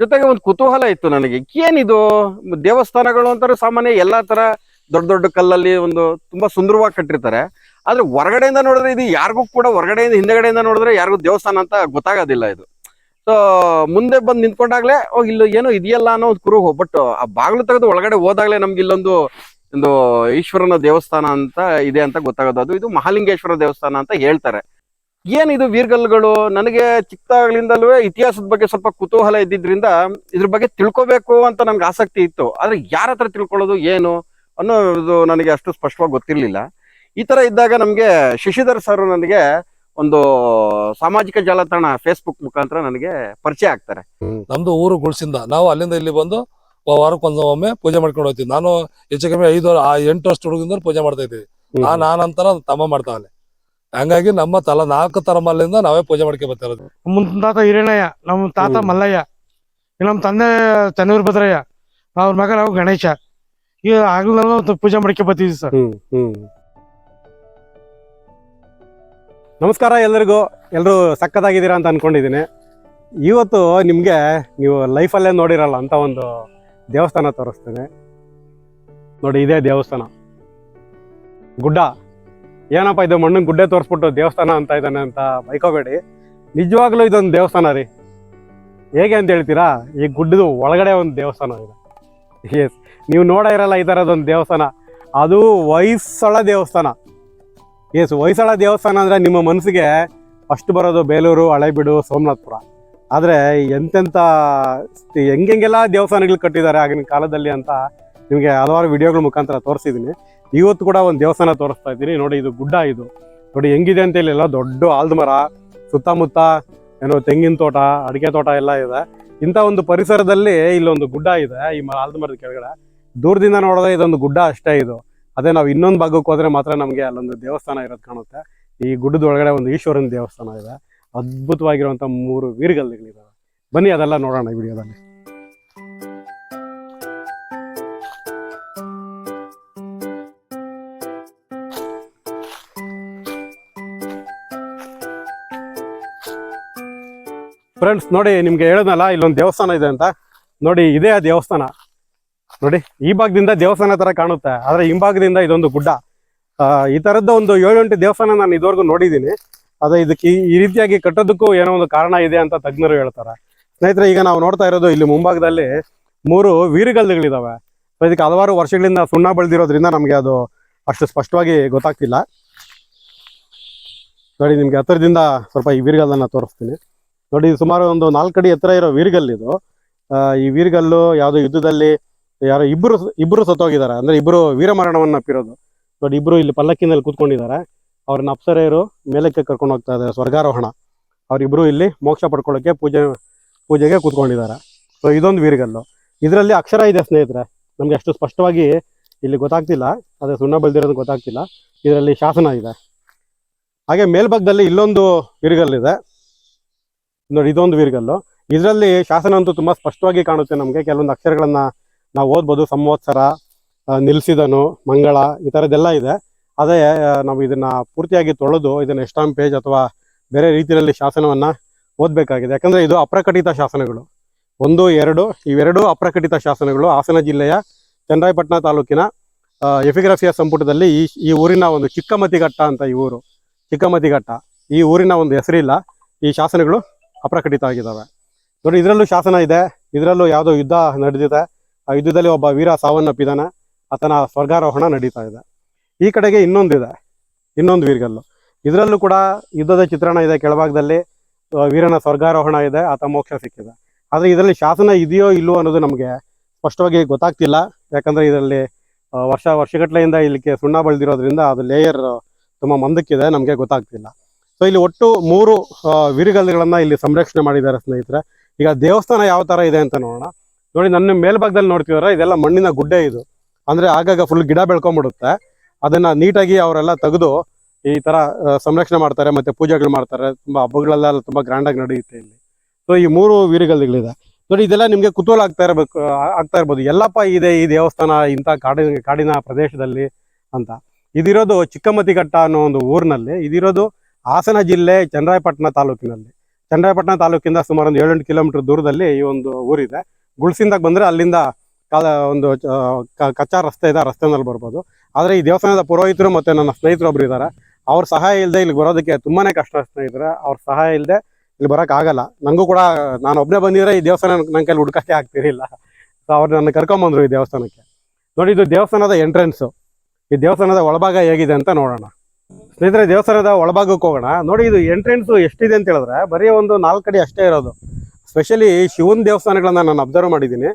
ಜೊತೆಗೆ ಒಂದು ಕುತೂಹಲ ಇತ್ತು ನನಗೆ. ಏನಿದು? ದೇವಸ್ಥಾನಗಳು ಅಂತಾರೆ ಸಾಮಾನ್ಯ ಎಲ್ಲಾ ತರ ದೊಡ್ಡ ದೊಡ್ಡ ಕಲ್ಲಲ್ಲಿ ಒಂದು ತುಂಬಾ ಸುಂದರವಾಗಿ ಕಟ್ಟಿರ್ತಾರೆ. ಆದ್ರೆ ಹೊರಗಡೆಯಿಂದ ನೋಡಿದ್ರೆ ಇದು ಯಾರಿಗೂ ಕೂಡ ಹೊರಗಡೆಯಿಂದ ಹಿಂದೆಗಡೆಯಿಂದ ನೋಡಿದ್ರೆ ಯಾರಿಗೂ ದೇವಸ್ಥಾನ ಅಂತ ಗೊತ್ತಾಗೋದಿಲ್ಲ ಇದು. ಸೊ ಮುಂದೆ ಬಂದು ನಿಂತ್ಕೊಂಡಾಗ್ಲೇ, ಓ, ಇಲ್ಲ ಏನೋ ಇದೆಯಲ್ಲ ಅನ್ನೋ ಒಂದು ಕುರುಹು. ಬಟ್ ಆ ಬಾಗಿಲು ತೆಗೆದು ಒಳಗಡೆ ಹೋದಾಗ್ಲೇ ನಮ್ಗೆ ಇಲ್ಲೊಂದು, ಒಂದು ಈಶ್ವರನ ದೇವಸ್ಥಾನ ಅಂತ ಇದೆ ಅಂತ ಗೊತ್ತಾಗೋದು. ಅದು ಇದು ಮಹಾಲಿಂಗೇಶ್ವರ ದೇವಸ್ಥಾನ ಅಂತ ಹೇಳ್ತಾರೆ. ಏನಿದು ವೀರ್ಗಲ್ಗಳು? ನನಗೆ ಚಿಕ್ಕದಾಗ್ಲಿಂದಲೂ ಇತಿಹಾಸದ ಬಗ್ಗೆ ಸ್ವಲ್ಪ ಕುತೂಹಲ ಇದ್ದಿದ್ರಿಂದ ಇದ್ರ ಬಗ್ಗೆ ತಿಳ್ಕೊಬೇಕು ಅಂತ ನನ್ಗೆ ಆಸಕ್ತಿ ಇತ್ತು. ಆದ್ರೆ ಯಾರ ಹತ್ರ ತಿಳ್ಕೊಳ್ಳೋದು ಏನು ಅನ್ನೋದು ನನಗೆ ಅಷ್ಟು ಸ್ಪಷ್ಟವಾಗಿ ಗೊತ್ತಿರ್ಲಿಲ್ಲ. ಈ ತರ ಇದ್ದಾಗ ನಮ್ಗೆ ಶಶಿಧರ್ ಸರ್ ನನಗೆ ಒಂದು ಸಾಮಾಜಿಕ ಜಾಲತಾಣ ಫೇಸ್ಬುಕ್ ಮುಖಾಂತರ ನನಗೆ ಪರಿಚಯ ಆಗ್ತಾರೆ. ನಮ್ದು ಊರು ಗುಳ್ಸಿಂದ ನಾವು ಅಲ್ಲಿಂದ ಇಲ್ಲಿ ಬಂದು ವಾರಕ್ಕೊಂದು ಒಮ್ಮೆ ಪೂಜೆ ಮಾಡ್ಕೊಂಡು ಹೋಗ್ತೀವಿ. ನಾನು ಹೆಚ್ಚು ಕಮ್ಮಿ ಐದು ಆ ಎಂಟು ವರ್ಷ ಹುಡುಗಿಂದ ಪೂಜೆ ಮಾಡ್ತಾ ಇದ್ದೀವಿ. ಆ ನಾನಂತರ ತಮ್ಮ ಮಾಡ್ತಾವನೆ ಹಂಗಾಗಿ ನಮ್ಮ ತಲ ನಾಲ್ಕು ತಲೆಮಾಲಿಂದ ನಾವೇ ಪೂಜೆ ಮಾಡ್ಕೆ ಬರ್ತಾ ಇರೋದು. ನಮ್ಮ ತಾತ ಹಿರಣ್ಣಯ್ಯ ನಮ್ಮ ತಾತ ಮಲ್ಲಯ್ಯ ಈ ನಮ್ಮ ತಂದೆ ಚನ್ನೂರ್ ಭದ್ರಯ್ಯ ಅವ್ರ ಮಗ ನಾವು ಗಣೇಶ. ಈಗ ಆಗ್ಲೂ ಪೂಜೆ ಮಾಡ್ಕೊಂಡ್ ಬರ್ತೀವಿ ಸರ್. ನಮಸ್ಕಾರ ಎಲ್ಲರಿಗೂ ಎಲ್ಲರೂ ಸಕ್ಕತ್ತಾಗಿದ್ದೀರಾ ಅಂತ ಅನ್ಕೊಂಡಿದ್ದೀನಿ. ಇವತ್ತು ನಿಮಗೆ ನೀವು ಲೈಫಲ್ಲೇ ನೋಡಿರಲ್ಲ ಅಂತ ಒಂದು ದೇವಸ್ಥಾನ ತೋರಿಸ್ತೇನೆ. ನೋಡಿ ಇದೇ ದೇವಸ್ಥಾನ. ಗುಡ್ಡ. ಏನಪ್ಪ ಇದು ಮಣ್ಣಿನ ಗುಡ್ಡೆ ತೋರಿಸ್ಬಿಟ್ಟು ದೇವಸ್ಥಾನ ಅಂತ ಇದ್ದಾನೆ ಅಂತ ಬೈಕೋಬೇಡಿ. ನಿಜವಾಗ್ಲೂ ಇದೊಂದು ದೇವಸ್ಥಾನ ರೀ. ಹೇಗೆ ಅಂತ ಹೇಳ್ತೀರಾ? ಈ ಗುಡ್ಡದ ಒಳಗಡೆ ಒಂದು ದೇವಸ್ಥಾನ ಇದೆ. ಎಸ್ ನೀವು ನೋಡ ಇರಲ್ಲ ಈ ಥರದೊಂದು ದೇವಸ್ಥಾನ. ಅದು ಹೊಯ್ಸಳ ದೇವಸ್ಥಾನ. ಎಸ್ ಹೊಯ್ಸಳ ದೇವಸ್ಥಾನ ಅಂದರೆ ನಿಮ್ಮ ಮನಸ್ಸಿಗೆ ಫಸ್ಟ್ ಬರೋದು ಬೇಲೂರು, ಹಳೆಬೀಡು, ಸೋಮನಾಥಪುರ. ಆದರೆ ಎಂತೆಂಥ ಹೆಂಗೆಂಗೆಲ್ಲ ದೇವಸ್ಥಾನಗಳು ಕಟ್ಟಿದ್ದಾರೆ ಆಗಿನ ಕಾಲದಲ್ಲಿ ಅಂತ ನಿಮಗೆ ಹಲವಾರು ವಿಡಿಯೋಗಳ ಮುಖಾಂತರ ತೋರಿಸಿದ್ದೀನಿ ಇವತ್ತು ಕೂಡ ಒಂದು ದೇವಸ್ಥಾನ ತೋರಿಸ್ತಾ ಇದ್ದೀನಿ. ನೋಡಿ ಇದು ಗುಡ್ಡ ಇದು. ನೋಡಿ ಹೆಂಗಿದೆ ಅಂತ ಇಲ್ಲ ದೊಡ್ಡ ಆಲ್ದ ಮರ, ಸುತ್ತಮುತ್ತ ಏನೋ ತೆಂಗಿನ ತೋಟ, ಅಡಿಕೆ ತೋಟ ಎಲ್ಲ ಇದೆ. ಇಂಥ ಒಂದು ಪರಿಸರದಲ್ಲಿ ಇಲ್ಲೊಂದು ಗುಡ್ಡ ಇದೆ, ಈ ಮರ ಆಲ್ದ ಮರದ ಕೆಳಗಡೆ. ದೂರದಿಂದ ನೋಡಿದ್ರೆ ಇದೊಂದು ಗುಡ್ಡ ಅಷ್ಟೇ ಇದು. ಅದೇ ನಾವು ಇನ್ನೊಂದು ಭಾಗಕ್ಕೆ ಹೋದ್ರೆ ಮಾತ್ರ ನಮಗೆ ಅಲ್ಲೊಂದು ದೇವಸ್ಥಾನ ಇರೋದು ಕಾಣುತ್ತೆ. ಈ ಗುಡ್ಡದ ಒಳಗಡೆ ಒಂದು ಈಶ್ವರನ ದೇವಸ್ಥಾನ ಇದೆ. ಅದ್ಭುತವಾಗಿರುವಂಥ ಮೂರು ವೀರಗಲ್ಲಿಗಳಿದ್ದಾವೆ. ಬನ್ನಿ ಅದೆಲ್ಲ ನೋಡೋಣ ಈ ವಿಡಿಯೋದಲ್ಲಿ. ಫ್ರೆಂಡ್ಸ್ ನೋಡಿ, ನಿಮ್ಗೆ ಹೇಳದ್ನಲ್ಲ ಇಲ್ಲೊಂದು ದೇವಸ್ಥಾನ ಇದೆ ಅಂತ. ನೋಡಿ, ಇದೇ ಆ ದೇವಸ್ಥಾನ. ನೋಡಿ, ಈ ಭಾಗದಿಂದ ದೇವಸ್ಥಾನ ತರ ಕಾಣುತ್ತೆ. ಆದ್ರೆ ಹಿಂಭಾಗದಿಂದ ಇದೊಂದು ಗುಡ್ಡ. ಈ ತರದ್ದು ಒಂದು ಎಂಟು ದೇವಸ್ಥಾನ ನಾನು ಇದುವರೆಗೂ ನೋಡಿದ್ದೀನಿ. ಅದೇ ಇದಕ್ಕೆ ಈ- ರೀತಿಯಾಗಿ ಕಟ್ಟೋದಕ್ಕೂ ಏನೋ ಒಂದು ಕಾರಣ ಇದೆ ಅಂತ ತಜ್ಞರು ಹೇಳ್ತಾರೆ. ಸ್ನೇಹಿತರೆ, ಈಗ ನಾವು ನೋಡ್ತಾ ಇರೋದು ಇಲ್ಲಿ ಮುಂಭಾಗದಲ್ಲಿ ಮೂರು ವೀರಗಲ್ಲುಗಳಿದಾವೆ. ಇದಕ್ಕೆ ಹಲವಾರು ವರ್ಷಗಳಿಂದ ಸುಣ್ಣ ಬೆಳೆದಿರೋದ್ರಿಂದ ನಮಗೆ ಅದು ಅಷ್ಟು ಸ್ಪಷ್ಟವಾಗಿ ಗೊತ್ತಾಗ್ತಿಲ್ಲ. ನೋಡಿ, ನಿಮ್ಗೆ ಹತ್ತಿರದಿಂದ ಸ್ವಲ್ಪ ಈ ವೀರಗಲ್ಲನ್ನ ತೋರಿಸ್ತೀನಿ. ನೋಡಿ ಸುಮಾರು ಒಂದು ನಾಲ್ಕಡಿ ಎತ್ತರ ಇರೋ ವೀರಗಲ್ಲು ಇದು. ಈ ವೀರ್ಗಲ್ಲು ಯಾವುದೋ ಯುದ್ಧದಲ್ಲಿ ಯಾರೋ ಇಬ್ಬರು ಇಬ್ಬರು ಸತ್ತೋಗಿದ್ದಾರೆ. ಅಂದ್ರೆ ಇಬ್ಬರು ವೀರಮರಣವನ್ನು ಅಪ್ಪಿರೋದು ನೋಡಿ ಇಬ್ಬರು ಇಲ್ಲಿ ಪಲ್ಲಕ್ಕಿನಲ್ಲಿ ಕೂತ್ಕೊಂಡಿದ್ದಾರೆ. ಅವ್ರನ್ನ ಅಪ್ಸರೆಯರು ಮೇಲಕ್ಕೆ ಕರ್ಕೊಂಡು ಹೋಗ್ತಾ ಇದ್ದಾರೆ, ಸ್ವರ್ಗಾರೋಹಣ. ಅವರಿಬ್ರು ಇಲ್ಲಿ ಮೋಕ್ಷ ಪಡ್ಕೊಳ್ಳೋಕೆ ಪೂಜೆ, ಪೂಜೆಗೆ ಕೂತ್ಕೊಂಡಿದ್ದಾರೆ. ಸೊ ಇದೊಂದು ವೀರಗಲ್ಲು. ಇದರಲ್ಲಿ ಅಕ್ಷರ ಇದೆ, ಸ್ನೇಹಿತರೆ. ನಮ್ಗೆ ಅಷ್ಟು ಸ್ಪಷ್ಟವಾಗಿ ಇಲ್ಲಿ ಗೊತ್ತಾಗ್ತಿಲ್ಲ. ಅದೇ ಸುಣ್ಣ ಬೆಳೆದಿರೋದು ಗೊತ್ತಾಗ್ತಿಲ್ಲ. ಇದರಲ್ಲಿ ಶಾಸನ ಇದೆ. ಹಾಗೆ ಮೇಲ್ಭಾಗದಲ್ಲಿ ಇಲ್ಲೊಂದು ವೀರಗಲ್ಲಿದೆ. ನೋಡಿ, ಇದೊಂದು ವೀರಗಲ್ಲು. ಇದರಲ್ಲಿ ಶಾಸನ ಅಂತೂ ತುಂಬಾ ಸ್ಪಷ್ಟವಾಗಿ ಕಾಣುತ್ತೆ ನಮಗೆ. ಕೆಲವೊಂದು ಅಕ್ಷರಗಳನ್ನ ನಾವು ಓದ್ಬೋದು. ಸಂವತ್ಸರ ನಿಲ್ಸಿದನು, ಮಂಗಳ, ಈ ಥರದ್ದೆಲ್ಲ ಇದೆ. ಅದೇ ನಾವು ಇದನ್ನ ಪೂರ್ತಿಯಾಗಿ ತೊಳೆದು ಇದನ್ನ ಎಷ್ಟಾಮ್ ಪೇಜ್ ಅಥವಾ ಬೇರೆ ರೀತಿಯಲ್ಲಿ ಶಾಸನವನ್ನ ಓದಬೇಕಾಗಿದೆ. ಯಾಕಂದ್ರೆ ಇದು ಅಪ್ರಕಟಿತ ಶಾಸನಗಳು. ಒಂದು, ಎರಡು, ಇವೆರಡು ಅಪ್ರಕಟಿತ ಶಾಸನಗಳು. ಹಾಸನ ಜಿಲ್ಲೆಯ ಚನ್ನರಾಯಪಟ್ಟಣ ತಾಲೂಕಿನ ಎಫಿಗ್ರಫಿಯ ಸಂಪುಟದಲ್ಲಿ ಈ ಈ ಊರಿನ ಒಂದು ಚಿಕ್ಕಮತಿಘಟ್ಟ ಅಂತ ಈ ಊರು. ಚಿಕ್ಕಮತಿಘಟ್ಟ. ಈ ಊರಿನ ಒಂದು ಹೆಸರಿಲ್ಲ. ಈ ಶಾಸನಗಳು ಅಪ್ರಕಟಿತ ಆಗಿದ್ದಾವೆ ನೋಡಿ, ಇದರಲ್ಲೂ ಶಾಸನ ಇದೆ. ಇದರಲ್ಲೂ ಯಾವುದೋ ಯುದ್ಧ ನಡೆದಿದೆ. ಆ ಯುದ್ಧದಲ್ಲಿ ಒಬ್ಬ ವೀರ ಸಾವನ್ನಪ್ಪಿದ್ದಾನೆ. ಆತನ ಸ್ವರ್ಗಾರೋಹಣ ನಡೀತಾ ಇದೆ. ಈ ಕಡೆಗೆ ಇನ್ನೊಂದಿದೆ. ಇನ್ನೊಂದು ವೀರಗಲ್ಲು. ಇದರಲ್ಲೂ ಕೂಡ ಯುದ್ಧದ ಚಿತ್ರಣ ಇದೆ. ಕೆಳಭಾಗದಲ್ಲಿ ವೀರನ ಸ್ವರ್ಗಾರೋಹಣ ಇದೆ. ಆತ ಮೋಕ್ಷ ಸಿಕ್ಕಿದೆ. ಆದರೆ ಇದರಲ್ಲಿ ಶಾಸನ ಇದೆಯೋ ಇಲ್ಲವೋ ಅನ್ನೋದು ನಮಗೆ ಸ್ಪಷ್ಟವಾಗಿ ಗೊತ್ತಾಗ್ತಿಲ್ಲ. ಯಾಕಂದ್ರೆ ಇದರಲ್ಲಿ ವರ್ಷ ವರ್ಷಗಟ್ಟಲೆಯಿಂದ ಇಲ್ಲಿಗೆ ಸುಣ್ಣ ಬಳಿದಿರೋದ್ರಿಂದ ಅದು ಲೇಯರ್ ತುಂಬ ಮಂದಕ್ಕಿದೆ. ನಮಗೆ ಗೊತ್ತಾಗ್ತಿಲ್ಲ. ಸೊ ಇಲ್ಲಿ ಒಟ್ಟು ಮೂರು ಆ, ಇಲ್ಲಿ ಸಂರಕ್ಷಣೆ ಮಾಡಿದ್ದಾರೆ ಸ್ನೇಹಿತರೆ. ಈಗ ದೇವಸ್ಥಾನ ಯಾವ ತರ ಇದೆ ಅಂತ ನೋಡೋಣ. ನೋಡಿ ನನ್ನ ಮೇಲ್ಭಾಗದಲ್ಲಿ ನೋಡ್ತಿದಾರೆ ಇದೆಲ್ಲ ಮಣ್ಣಿನ ಗುಡ್ಡೆ ಇದು. ಅಂದ್ರೆ ಆಗಾಗ ಫುಲ್ ಗಿಡ ಬೆಳ್ಕೊಂಡ್ಬಿಡುತ್ತೆ. ಅದನ್ನ ನೀಟಾಗಿ ಅವರೆಲ್ಲ ತೆಗೆದು ಈ ತರ ಸಂರಕ್ಷಣೆ ಮಾಡ್ತಾರೆ ಮತ್ತೆ ಪೂಜೆಗಳು ಮಾಡ್ತಾರೆ. ತುಂಬಾ ಹಬ್ಬಗಳೆಲ್ಲ ತುಂಬಾ ಗ್ರ್ಯಾಂಡ್ ಆಗಿ ನಡೆಯುತ್ತೆ ಇಲ್ಲಿ. ಸೊ ಈ ಮೂರು ವೀರಗಲ್ಲುಗಳಿದೆ. ನೋಡಿ ಇದೆಲ್ಲ ನಿಮ್ಗೆ ಕುತೂಹಲ ಆಗ್ತಾ ಇರಬೇಕು ಆಗ್ತಾ ಇರ್ಬೋದು. ಎಲ್ಲಪ್ಪ ಇದೆ ಈ ದೇವಸ್ಥಾನ ಇಂಥ ಕಾಡಿನ ಕಾಡಿನ ಪ್ರದೇಶದಲ್ಲಿ ಅಂತ. ಇದಿರೋದು ಚಿಕ್ಕಮತಿಘಟ್ಟ ಅನ್ನೋ ಒಂದು ಊರಿನಲ್ಲಿ ಇದಿರೋದು ಹಾಸನ ಜಿಲ್ಲೆ ಚನ್ನರಾಯಪಟ್ಟಣ ತಾಲೂಕಿನಲ್ಲಿ. ಚನ್ನರಾಯಪಟ್ಟಣ ತಾಲೂಕಿಂದ ಸುಮಾರು ಒಂದು ಏಳೆಂಟು ಕಿಲೋಮೀಟರ್ ದೂರದಲ್ಲಿ ಈ ಒಂದು ಊರಿದೆ. ಗುಳ್ಸಿಂದಾಗ ಬಂದ್ರೆ ಅಲ್ಲಿಂದ ಒಂದು ಕಚ್ಚಾ ರಸ್ತೆ ಇದೆ ರಸ್ತೆನಲ್ಲಿ ಬರ್ಬೋದು. ಆದರೆ ಈ ದೇವಸ್ಥಾನದ ಪುರೋಹಿತರು ಮತ್ತೆ ನನ್ನ ಸ್ನೇಹಿತರು ಒಬ್ರು ಇದ್ದಾರೆ ಅವ್ರ ಸಹಾಯ ಇಲ್ಲದೆ ಇಲ್ಲಿ ಬರೋದಕ್ಕೆ ತುಂಬಾನೇ ಕಷ್ಟ ಸ್ನೇಹಿತರೆ. ಅವ್ರ ಸಹಾಯ ಇಲ್ಲದೆ ಇಲ್ಲಿ ಬರೋಕ್ಕಾಗಲ್ಲ ನನಗೂ ಕೂಡ, ನಾನು ಒಬ್ಬನೇ ಬಂದಿದ್ರೆ ಈ ದೇವಸ್ಥಾನ ನನ್ನ ಕೈಲಿ ಹುಡ್ಕಕ್ಕೆ ಆಗ್ತಿರಲಿಲ್ಲ. ಸೊ ಅವ್ರು ನನ್ನ ಕರ್ಕೊಂಬಂದರು ಈ ದೇವಸ್ಥಾನಕ್ಕೆ. ನೋಡಿ, ಇದು ದೇವಸ್ಥಾನದ ಎಂಟ್ರೆನ್ಸು ಈ ದೇವಸ್ಥಾನದ ಒಳಭಾಗ ಹೇಗಿದೆ ಅಂತ ನೋಡೋಣ. ಸ್ನೇಹಿತರೆ, ದೇವಸ್ಥಾನದ ಒಳಭಾಗಕ್ಕೆ ಹೋಗೋಣ. ನೋಡಿ, ಇದು ಎಂಟ್ರೆನ್ಸ್ ಎಷ್ಟಿದೆ ಅಂತ ಹೇಳಿದ್ರೆ, ಬರೀ ಒಂದು ನಾಲ್ಕು ಅಡಿ ಅಷ್ಟೇ ಇರೋದು. ಸ್ಪೆಷಲಿ ಶಿವನ್ ದೇವಸ್ಥಾನಗಳನ್ನ ನಾನು ಅಬ್ಸರ್ವ್ ಮಾಡಿದ್ದೀನಿ.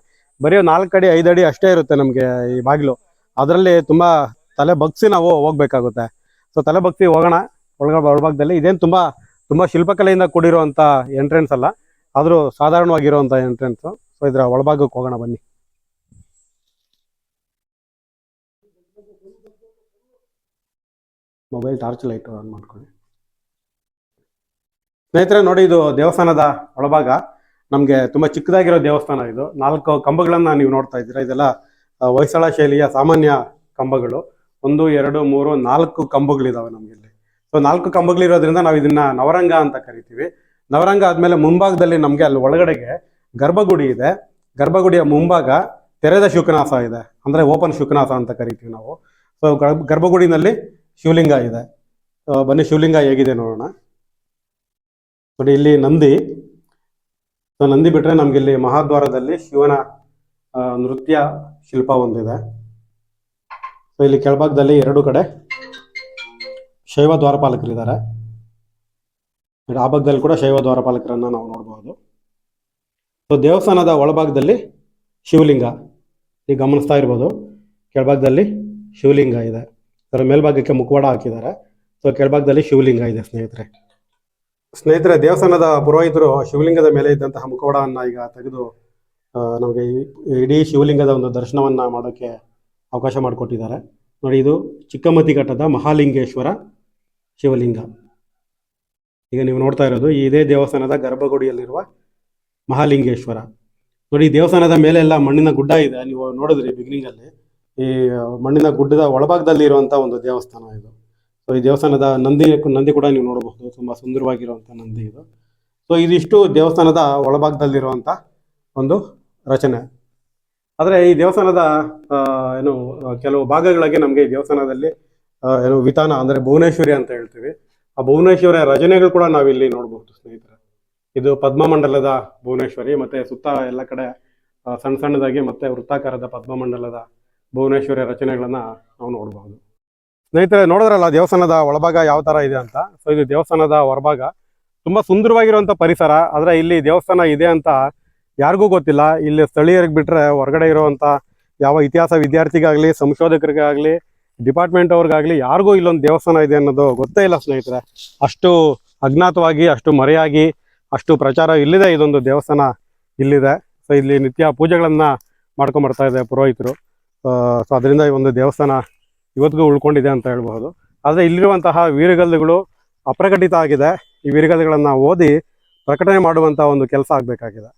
ಬರೀ ನಾಲ್ಕು ಅಡಿ, ಐದು ಅಡಿ ಅಷ್ಟೇ ಇರುತ್ತೆ ನಮಗೆ ಈ ಬಾಗಿಲು. ಅದರಲ್ಲಿ ತುಂಬಾ ತಲೆ ಬಗ್ಸಿ ನಾವು ಹೋಗ್ಬೇಕಾಗುತ್ತೆ. ಸೊ ತಲೆ ಬಗ್ಸಿ ಹೋಗೋಣ. ಒಳಗ, ಒಳಭಾಗದಲ್ಲಿ ಇದೇನು ತುಂಬಾ ತುಂಬಾ ಶಿಲ್ಪಕಲೆಯಿಂದ ಕೂಡಿರುವಂಥ ಎಂಟ್ರೆನ್ಸ್ ಅಲ್ಲ. ಆದರೂ ಸಾಧಾರಣವಾಗಿರುವಂಥ ಎಂಟ್ರೆನ್ಸ್ ಸೊ ಇದರ ಒಳಭಾಗಕ್ಕೆ ಹೋಗೋಣ ಬನ್ನಿ. ಮೊಬೈಲ್ ಟಾರ್ಚ್ ಲೈಟ್ ಆನ್ ಮಾಡ್ಕೊಳ್ಳಿ. ಸ್ನೇಹಿತರೆ, ನೋಡಿ ಇದು ದೇವಸ್ಥಾನದ ಒಳಭಾಗ. ನಮಗೆ ತುಂಬ ಚಿಕ್ಕದಾಗಿರೋ ದೇವಸ್ಥಾನ ಇದು. ನಾಲ್ಕು ಕಂಬಗಳನ್ನ ನೀವು ನೋಡ್ತಾ ಇದ್ದೀರಾ. ಇದೆಲ್ಲ ಹೊಯ್ಸಳ ಶೈಲಿಯ ಸಾಮಾನ್ಯ ಕಂಬಗಳು. ಒಂದು, ಎರಡು, ಮೂರು, ನಾಲ್ಕು ಕಂಬಗಳಿದಾವೆ ನಮ್ಗೆ ಇಲ್ಲಿ. ಸೊ ನಾಲ್ಕು ಕಂಬಗಳಿರೋದ್ರಿಂದ ನಾವು ಇದನ್ನ ನವರಂಗ ಅಂತ ಕರಿತೀವಿ. ನವರಂಗ ಆದ್ಮೇಲೆ ಮುಂಭಾಗದಲ್ಲಿ ನಮಗೆ ಅಲ್ಲಿ ಒಳಗಡೆಗೆ ಗರ್ಭಗುಡಿ ಇದೆ. ಗರ್ಭಗುಡಿಯ ಮುಂಭಾಗ ತೆರೆದ ಶುಕನಾಸ ಇದೆ. ಅಂದ್ರೆ ಓಪನ್ ಶುಕನಾಸ ಅಂತ ಕರಿತೀವಿ ನಾವು. ಸೊ ಗರ್ಭಗುಡಿನಲ್ಲಿ ಶಿವಲಿಂಗ ಇದೆ. ಬನ್ನಿ ಶಿವಲಿಂಗ ಹೇಗಿದೆ ನೋಡೋಣ. ನೋಡಿ, ಇಲ್ಲಿ ನಂದಿ. ಸೊ, ನಂದಿ ಬಿಟ್ರೆ ನಮ್ಗೆ ಇಲ್ಲಿ ಮಹಾದ್ವಾರದಲ್ಲಿ ಶಿವನ ನೃತ್ಯ ಶಿಲ್ಪ ಒಂದಿದೆ. ಸೊ, ಇಲ್ಲಿ ಕೆಳಭಾಗದಲ್ಲಿ ಎರಡು ಕಡೆ ಶೈವ ದ್ವಾರಪಾಲಕರಿದ್ದಾರೆ. ಆ ಭಾಗದಲ್ಲಿ ಕೂಡ ಶೈವ ದ್ವಾರಪಾಲಕರನ್ನ ನಾವು ನೋಡಬಹುದು ಸೊ, ದೇವಸ್ಥಾನದ ಒಳಭಾಗದಲ್ಲಿ ಶಿವಲಿಂಗ. ಈಗ ಗಮನಿಸ್ತಾ ಇರ್ಬೋದು. ಕೆಳಭಾಗದಲ್ಲಿ ಶಿವಲಿಂಗ ಇದೆ. ಅದರ ಮೇಲ್ಭಾಗಕ್ಕೆ ಮುಖವಾಡ ಹಾಕಿದ್ದಾರೆ. ಸೊ ಕೆಳಭಾಗದಲ್ಲಿ ಶಿವಲಿಂಗ ಇದೆ ಸ್ನೇಹಿತರೆ. ಸ್ನೇಹಿತರೆ, ದೇವಸ್ಥಾನದ ಪುರೋಹಿತರು ಶಿವಲಿಂಗದ ಮೇಲೆ ಇದ್ದಂತಹ ಮುಖವಾಡವನ್ನು ಈಗ ತೆಗೆದು ನಮಗೆ ಇಡೀ ಶಿವಲಿಂಗದ ಒಂದು ದರ್ಶನವನ್ನು ಮಾಡೋಕ್ಕೆ ಅವಕಾಶ ಮಾಡಿಕೊಟ್ಟಿದ್ದಾರೆ. ನೋಡಿ, ಇದು ಚಿಕ್ಕಮತಿ ಘಟ್ಟದ ಮಹಾಲಿಂಗೇಶ್ವರ ಶಿವಲಿಂಗ. ಈಗ ನೀವು ನೋಡ್ತಾ ಇರೋದು, ಇದೇ ದೇವಸ್ಥಾನದ ಗರ್ಭಗುಡಿಯಲ್ಲಿರುವ ಮಹಾಲಿಂಗೇಶ್ವರ. ನೋಡಿ, ದೇವಸ್ಥಾನದ ಮೇಲೆ ಎಲ್ಲ ಮಣ್ಣಿನ ಗುಡ್ಡ ಇದೆ. ನೀವು ನೋಡಿದ್ರಿ ಬಿಗಿನಿಂಗ್ ಅಲ್ಲಿ. ಈ ಮಣ್ಣಿನ ಗುಡ್ಡದ ಒಳಭಾಗದಲ್ಲಿ ಇರುವಂತ ಒಂದು ದೇವಸ್ಥಾನ ಇದು. ಸೊ ಈ ದೇವಸ್ಥಾನದ ನಂದಿ ನಂದಿ ಕೂಡ ನೀವು ನೋಡಬಹುದು. ತುಂಬಾ ಸುಂದರವಾಗಿರುವಂತ ನಂದಿ ಇದು. ಸೊ ಇದಿಷ್ಟು ದೇವಸ್ಥಾನದ ಒಳಭಾಗದಲ್ಲಿರುವಂತ ಒಂದು ರಚನೆ. ಆದರೆ ಈ ದೇವಸ್ಥಾನದ ಏನು, ಕೆಲವು ಭಾಗಗಳಿಗೆ ನಮಗೆ ದೇವಸ್ಥಾನದಲ್ಲಿ ಏನು ವಿತಾನ ಅಂದ್ರೆ ಭುವನೇಶ್ವರಿ ಅಂತ ಹೇಳ್ತೀವಿ. ಆ ಭುವನೇಶ್ವರಿಯ ರಚನೆಗಳು ಕೂಡ ನಾವಿಲ್ಲಿ ನೋಡಬಹುದು ಸ್ನೇಹಿತರೆ. ಇದು ಪದ್ಮಮಂಡಲದ ಭುವನೇಶ್ವರಿ, ಮತ್ತೆ ಸುತ್ತ ಎಲ್ಲ ಕಡೆ ಸಣ್ಣ ಸಣ್ಣದಾಗಿ ಮತ್ತೆ ವೃತ್ತಾಕಾರದ ಪದ್ಮಮಂಡಲದ ಭುವನೇಶ್ವರಿ ರಚನೆಗಳನ್ನ ನಾವು ನೋಡಬಹುದು ಸ್ನೇಹಿತರೆ, ನೋಡಿದ್ರಲ್ಲ ದೇವಸ್ಥಾನದ ಒಳಭಾಗ ಯಾವ ತರ ಇದೆ ಅಂತ? ಸೊ ಇದು ದೇವಸ್ಥಾನದ ಹೊರಭಾಗ. ತುಂಬಾ ಸುಂದರವಾಗಿರುವಂತ ಪರಿಸರ, ಆದ್ರೆ ಇಲ್ಲಿ ದೇವಸ್ಥಾನ ಇದೆ ಅಂತ ಯಾರಿಗೂ ಗೊತ್ತಿಲ್ಲ. ಇಲ್ಲಿ ಸ್ಥಳೀಯರಿಗೆ ಬಿಟ್ರೆ ಹೊರಗಡೆ ಇರುವಂತ ಯಾವ ಇತಿಹಾಸ ವಿದ್ಯಾರ್ಥಿಗಾಗ್ಲಿ, ಸಂಶೋಧಕರಿಗಾಗ್ಲಿ, ಡಿಪಾರ್ಟ್ಮೆಂಟ್ ಅವ್ರಿಗಾಗ್ಲಿ ಯಾರಿಗೂ ಇಲ್ಲೊಂದು ದೇವಸ್ಥಾನ ಇದೆ ಅನ್ನೋದು ಗೊತ್ತೇ ಇಲ್ಲ ಸ್ನೇಹಿತರೆ. ಅಷ್ಟು ಅಜ್ಞಾತವಾಗಿ, ಅಷ್ಟು ಮರೆಯಾಗಿ, ಅಷ್ಟು ಪ್ರಚಾರ ಇಲ್ಲಿದೆ ಇದೊಂದು ದೇವಸ್ಥಾನ ಇಲ್ಲಿದೆ. ಸೊ ಇಲ್ಲಿ ನಿತ್ಯ ಪೂಜೆಗಳನ್ನ ಮಾಡ್ಕೊಂಬರ್ತಾ ಇದೆ ಪುರೋಹಿತರು. ಸೊ ಅದರಿಂದ ಈ ಒಂದು ದೇವಸ್ಥಾನ ಇವತ್ತಿಗೂ ಉಳ್ಕೊಂಡಿದೆ ಅಂತ ಹೇಳ್ಬಹುದು. ಆದರೆ ಇಲ್ಲಿರುವಂತಹ ವೀರಗಲ್ಲುಗಳು ಅಪ್ರಕಟಿತ ಆಗಿದೆ. ಈ ವೀರಗಲ್ಲುಗಳನ್ನು ಓದಿ ಪ್ರಕಟಣೆ ಮಾಡುವಂಥ ಒಂದು ಕೆಲಸ ಆಗಬೇಕಾಗಿದೆ.